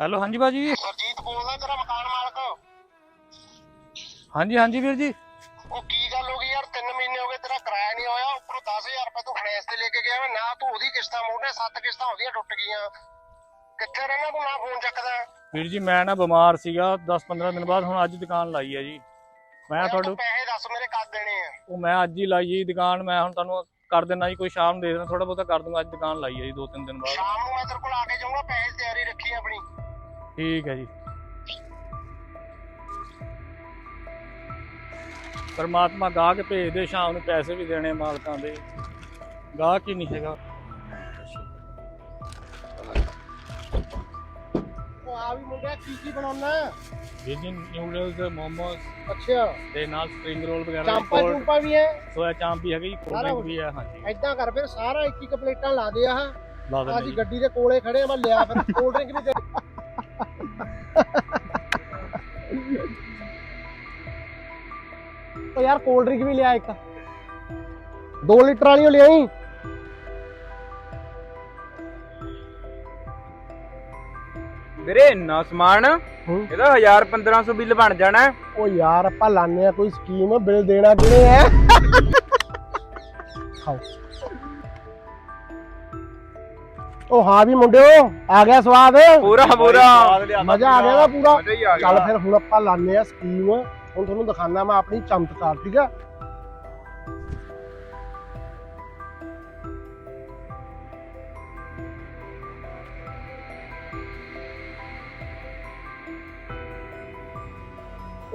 Hello ਹਾਂਜੀ ਬਾਜੀ ਸਰਜੀਤ ਬੋਲਦਾ ਤੇਰਾ ਮਕਾਨ ਮਾਲਕ। ਹਾਂਜੀ ਹਾਂਜੀ ਵੀਰ ਜੀ। ਉਹ ਕੀ ਗੱਲ ਹੋ ਗਈ ਯਾਰ? 3 ਮਹੀਨੇ ਹੋ ਗਏ ਤੇਰਾ ਕਿਰਾਇਆ ਨਹੀਂ ਹੋਇਆ। ਉੱਪਰੋਂ 10000 ਰੁਪਏ ਤੂੰ ਫਾਈਨੈਂਸ ਤੇ ਲੈ ਕੇ ਗਿਆ ਵਾ। ਨਾ ਤੂੰ ਉਹਦੀ ਕਿਸ਼ਤਾਂ ਮੋੜਨੇ ਸੱਤ ਕਿਸ਼ਤਾਂ ਉਹਦੀਆਂ ਟੁੱਟ ਗਈਆਂ। ਕਿੱਥੇ ਰਹਿਣਾ ਤੂੰ? ਨਾ ਫੋਨ ਚੱਕਦਾ। ਵੀਰ ਜੀ ਮੈਂ ਨਾ ਬਿਮਾਰ ਸੀਗਾ। 10-15 ਦਿਨ ਬਾਅਦ ਹੁਣ ਅੱਜ ਦੁਕਾਨ ਲਾਈ ਹੈ ਜੀ। ਮੈਂ ਯਾਰ ਤੁਹਾਨੂੰ ਤੂੰ ਪੈਸੇ ਦੱਸ ਮੇਰੇ ਕਦ ਦੇਣੇ ਆ। ਉਹ ਮੈਂ ਅੱਜ ਹੀ ਲਾਈ ਜੀ ਦੁਕਾਨ। ਮੈਂ ਹੁਣ ਤੁਹਾਨੂੰ ਕਰ ਦੇਣਾ ਜੀ ਕੋਈ ਸ਼ਾਮ ਨੂੰ ਦੇ ਦੇਣਾ ਥੋੜਾ ਬਹੁਤਾ ਕਰ ਦੂੰਗਾ। ਅੱਜ ਦੁਕਾਨ ਲਾਈ ਹੈ ਜੀ ਦੋ ਤਿੰਨ ਦਿਨ ਬਾਅਦ। ਸ਼ਾਮ ਨੂੰ ਮੈਂ ਤੇਰੇ ਕੋਲ ਆ ਕੇ ਜਾਊਂਗਾ। ਪੈਸੇ ਦੀ ਤਿਆਰੀ ਰੱਖੀ ਆਪਣੀ। ਠੀਕ ਹੈ ਜੀ। ਪਰਮਾਤਮਾ ਗਾਹਕ ਭੇਜ ਦੇ ਸ਼ਾਮ ਨੂੰ ਪੈਸੇ ਵੀ ਦੇਣੇ ਮਾਲਕਾਂ ਦੇ। ਗਾਹਕ ਹੀ ਨਹੀਂ ਹੈਗਾ। ਉਹ ਆ ਵੀ ਮੁੰਡਿਆ ਕੀ ਕੀ ਬਣਾਉਣਾ ਨਿਊਡਲਸ ਮੋਮੋਸ ਅੱਛਾ। ਤੇ ਨਾਲ ਸਪ੍ਰਿੰਗ ਰੋਲ ਵਗੈਰਾ ਚਾਂਪਾ ਚੂੰਪਾ ਵੀ ਹੈ ਸੋਇਆ ਚਾਂਪ ਵੀ ਹੈਗੀ ਕੋਲਡ। ਵੀ ਹੈ ਹਾਂਜੀ। ਐਦਾਂ ਕਰ ਫਿਰ ਸਾਰਾ ਇੱਕ ਇੱਕ ਪਲੇਟਾਂ ਲਾ ਦੇ ਆਹ ਲਾ ਜੀ ਗੱਡੀ ਦੇ ਕੋਲੇ ਖੜੇ ਆ ਮੈਂ ਲਿਆ ਫਿਰ। ਕੋਲਡ ਡਰਿੰਕ ਵੀ ਉਹ ਯਾਰ ਕੋਲਡ ਡਰਿੰਕ ਵੀ ਲਿਆ ਇੱਕ। 2 ਲੀਟਰ ਵਾਲੀ ਲਿਆਈ। ਵੀਰੇ ਇੰਨਾ ਸਮਾਨ ਹੂੰ। ਇਹਦਾ 1000 1500 ਬਿੱਲ ਬਣ ਜਾਣਾ। ਹੈ। ਉਹ ਯਾਰ ਆਪਾਂ ਲਾਣੇ ਆ ਕੋਈ ਸਕੀਮ ਬਿੱਲ ਦੇਣਾ ਕਿਹਨੇ ਹੈ? ਖਾਓ। ਉਹ ਹਾਂ ਵੀ ਮੁੰਡਿਓ ਆ ਗਿਆ ਸਵਾਦ। ਪੂਰਾ ਪੂਰਾ। ਮਜ਼ਾ ਆ ਗਿਆ ਨਾ ਪੂਰਾ। ਮਜ਼ਾ ਹੀ ਆ ਚੱਲ ਫਿਰ ਹੁਣ ਆਪਾਂ ਲਾਣੇ ਆ ਸਕੀਮ ਹੁਣ ਤੁਹਾਨੂੰ ਦਿਖਾਣਾ ਮੈਂ ਆਪਣੀ ਚਮਤਕਾਰ ਠੀਕ ਆ?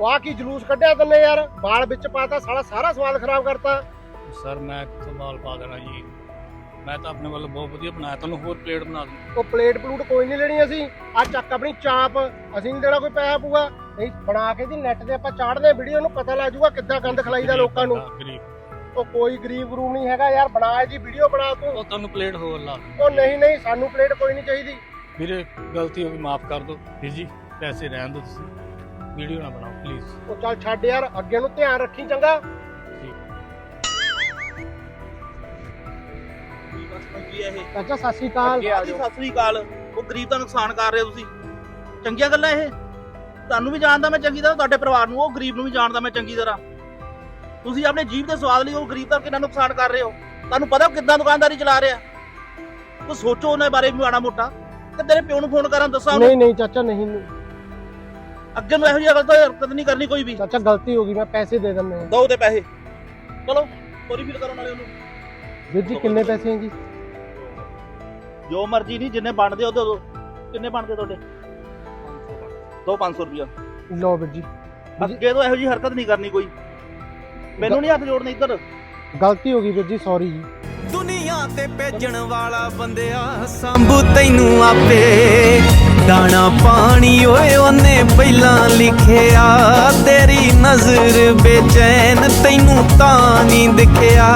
ਆ ਕੀ ਜਲੂਸ ਕੱਢਿਆ ਤੰਨੇ ਯਾਰ? ਬਾਲ ਵਿੱਚ ਪਾਤਾ ਸਾਲਾ ਸਾਰਾ ਸਵਾਦ ਖਰਾਬ ਕਰਤਾ। ਸਰ ਮੈਂ ਕਿੱਥੋਂ ਮਾਲ ਪਾ ਦੇਣਾ ਜੀ। ਮੈਂ ਤਾਂ ਆਪਣੇ ਵੱਲੋਂ ਬਹੁਤ ਵਧੀਆ ਬਣਾਇਆ। ਤੁਹਾਨੂੰ ਹੋਰ ਪਲੇਟ ਬਣਾ ਦੂੰ। ਉਹ ਪਲੇਟ ਪਲੂਟ ਕੋਈ ਨਹੀਂ ਲੈਣੀ ਅਸੀਂ। ਆ ਚੱਕ ਆਪਣੀ ਚਾਪ। ਅਸੀਂ ਨਹੀਂ ਦੇਣਾ ਕੋਈ ਪੈਸਾ ਪੂਗਾ ਨਹੀਂ ਬਣਾ ਕੇ ਦੀ ਨੈਟ ਤੇ ਆਪਾਂ ਚਾੜਦੇ ਵੀਡੀਓ ਨੂੰ ਪਤਾ ਲੱਗ ਜਾਊਗਾ ਕਿੱਦਾਂ ਗੰਦ ਖਲਾਈਦਾ ਲੋਕਾਂ ਨੂੰ। ਗਰੀਬ। ਉਹ ਕੋਈ ਗਰੀਬ ਗਰੂਬ ਨਹੀਂ ਹੈਗਾ ਯਾਰ ਬਣਾ ਜੀ ਵੀਡੀਓ ਬਣਾ ਤੂੰ। ਉਹ ਤੁਹਾਨੂੰ ਪਲੇਟ ਹੋਰ ਲਾ। ਉਹ ਨਹੀਂ ਨਹੀਂ ਸਾਨੂੰ ਪਲੇਟ ਕੋਈ ਨਹੀਂ ਚਾਹੀਦੀ। ਵੀਰੇ ਗਲਤੀ ਹੋ ਗਈ ਮਾਫ ਕਰ ਦਿਓ। ਵੀਰ ਜੀ ਪੈਸੇ ਰਹਿਣ ਦਿਓ ਤੁਸੀਂ। ਵੀਡੀਓ ਨਾ ਬਣਾਓ ਪਲੀਜ਼ ਉਹ ਚੱਲ ਛੱਡ ਯਾਰ ਅੱਗੇ ਨੂੰ ਧਿਆਨ ਰੱਖੀ ਚੰਗਾ। ਕੀ ਹੈ ਇਹ ਚਾਚਾ ਸਤਿ ਸ਼੍ਰੀ ਅਕਾਲ। ਅੱਗੇ ਆ ਆਦੀ ਜਾਓ। ਸਤਿ ਸ੍ਰੀ ਅਕਾਲ। ਉਹ ਗਰੀਬ ਦਾ ਨੁਕਸਾਨ ਕਰ ਰਹੇ ਹੋ ਤੁਸੀਂ। ਚੰਗੀਆਂ ਗੱਲਾਂ ਇਹ? ਤੁਹਾਨੂੰ ਵੀ ਜਾਣਦਾ ਮੈਂ ਚੰਗੀ ਤਰ੍ਹਾਂ ਤੁਹਾਡੇ ਪਰਿਵਾਰ ਨੂੰ ਉਹ ਗਰੀਬ ਨੂੰ ਵੀ ਜਾਣਦਾ ਮੈਂ ਚੰਗੀ ਤਰ੍ਹਾਂ। ਤੁਸੀਂ ਆਪਣੇ ਜੀਵ ਦੇ ਸਵਾਦ ਲਈ ਉਹ ਗਰੀਬ ਦਾ ਕਿੰਨਾ ਨੁਕਸਾਨ ਕਰ ਰਹੇ ਹੋ? ਤੁਹਾਨੂੰ ਪਤਾ ਉਹ ਕਿੱਦਾਂ ਦੁਕਾਨਦਾਰੀ ਚਲਾ ਰਿਹਾ? ਤੂੰ ਸੋਚੋ ਉਹਨਾਂ ਬਾਰੇ ਵੀ ਮਾੜਾ ਮੋਟਾ। ਕਿ ਤੇਰੇ ਪਿਓ ਨੂੰ ਫੋਨ ਕਰਾਂ ਦੱਸਾਂ ਨਹੀਂ ਨਹੀਂ ਚਾਚਾ ਨਹੀਂ। ਅੱਗੇ ਨੂੰ ਇਹੋ ਜਿਹੀ ਗਲਤ ਹਰਕਤ ਨਹੀਂ ਕਰਨੀ ਕੋਈ ਵੀ। ਚਾਚਾ ਗਲਤੀ ਹੋ ਗਈ ਮੈਂ ਪੈਸੇ ਦੇ ਦਿੰਦੇ ਹਾਂ। ਦੋ ਤੇ ਪੈਸੇ। ਚਲੋ ਸੌਰੀ ਫੀਲ ਕਰੋ ਨਾਲੇ ਉਹਨੂੰ। ਵੀਰ ਜੀ ਕਿੰਨੇ ਪੈਸੇ ਹੈ ਜੀ ਜੋ ਮਰਜ਼ੀ ਨਹੀਂ ਜਿੰਨੇ ਬਣਦੇ ਉਹਦੇ ਦੋ। ਕਿੰਨੇ ਬਣਦੇ ਤੁਹਾਡੇ? ਦੋ 500 ਰੁਪਇਆ। ਲਓ ਵੀਰ ਜੀ। ਜੀ ਅੱਗੇ ਤੋਂ ਇਹੋ ਜਿਹੀ ਹਰਕਤ ਨਹੀਂ ਕਰਨੀ ਕੋਈ ਮੈਨੂੰ ਨਹੀਂ ਹੱਥ ਜੋੜਨੇ ਇੱਧਰ। ਗਲਤੀ ਹੋ ਗਈ ਵੀਰ ਜੀ ਸੌਰੀ ਜੀ। ਦੁਨੀਆ ਤੇ ਭੇਜਣ ਵਾਲਾ ਬੰਦਿਆ ਸੰਭੂ ਤੈਨੂੰ ਆਪੇ। ਦਾਣਾ ਪਾਣੀ ਓਏ ਉਹਨੇ ਪਹਿਲਾਂ ਲਿਖਿਆ। ਤੇਰੀ ਨਜ਼ਰ ਬੇਚੈਨ ਤੈਨੂੰ ਤਾਂ ਨਹੀਂ ਦਿਖਿਆ।